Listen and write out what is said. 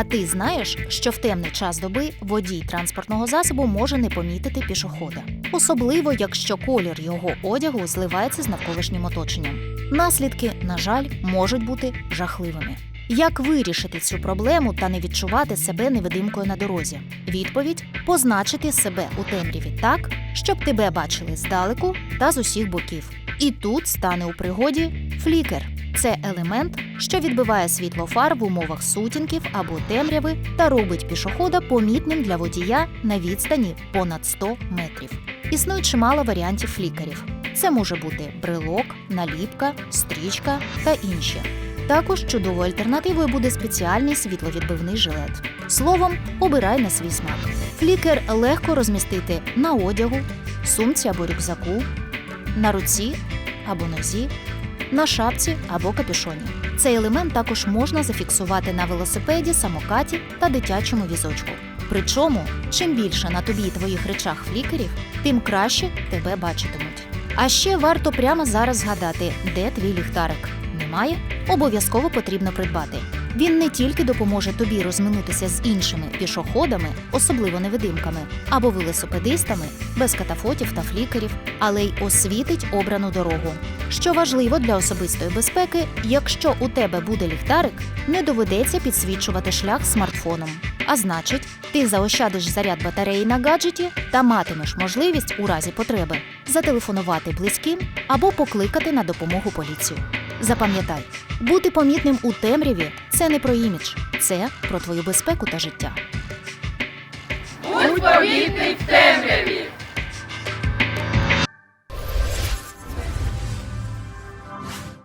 А ти знаєш, що в темний час доби водій транспортного засобу може не помітити пішохода, особливо якщо колір його одягу зливається з навколишнім оточенням. Наслідки, на жаль, можуть бути жахливими. Як вирішити цю проблему та не відчувати себе невидимкою на дорозі? Відповідь позначити себе у темряві так, щоб тебе бачили здалеку та з усіх боків. І тут стане у пригоді флікер. Це елемент, що відбиває світло фар в умовах сутінків або темряви та робить пішохода помітним для водія на відстані понад 100 метрів. Існує чимало варіантів флікерів. Це може бути брелок, наліпка, стрічка та інші. Також чудовою альтернативою буде спеціальний світловідбивний жилет. Словом, обирай на свій смак. Флікер легко розмістити на одягу, сумці або рюкзаку, на руці або нозі, на шапці або капюшоні. Цей елемент також можна зафіксувати на велосипеді, самокаті та дитячому візочку. Причому, чим більше на тобі і твоїх речах флікерів, тим краще тебе бачитимуть. А ще варто прямо зараз згадати, де твій ліхтарик. Немає? Обов'язково потрібно придбати. Він не тільки допоможе тобі розминутися з іншими пішоходами, особливо невидимками, або велосипедистами, без катафотів та флікерів, але й освітить обрану дорогу. Що важливо для особистої безпеки, якщо у тебе буде ліхтарик, не доведеться підсвічувати шлях смартфоном. А значить, ти заощадиш заряд батареї на гаджеті та матимеш можливість у разі потреби зателефонувати близьким або покликати на допомогу поліцію. Запам'ятай, бути помітним у темряві це не про імідж, це про твою безпеку та життя. Будь помітний в темряві!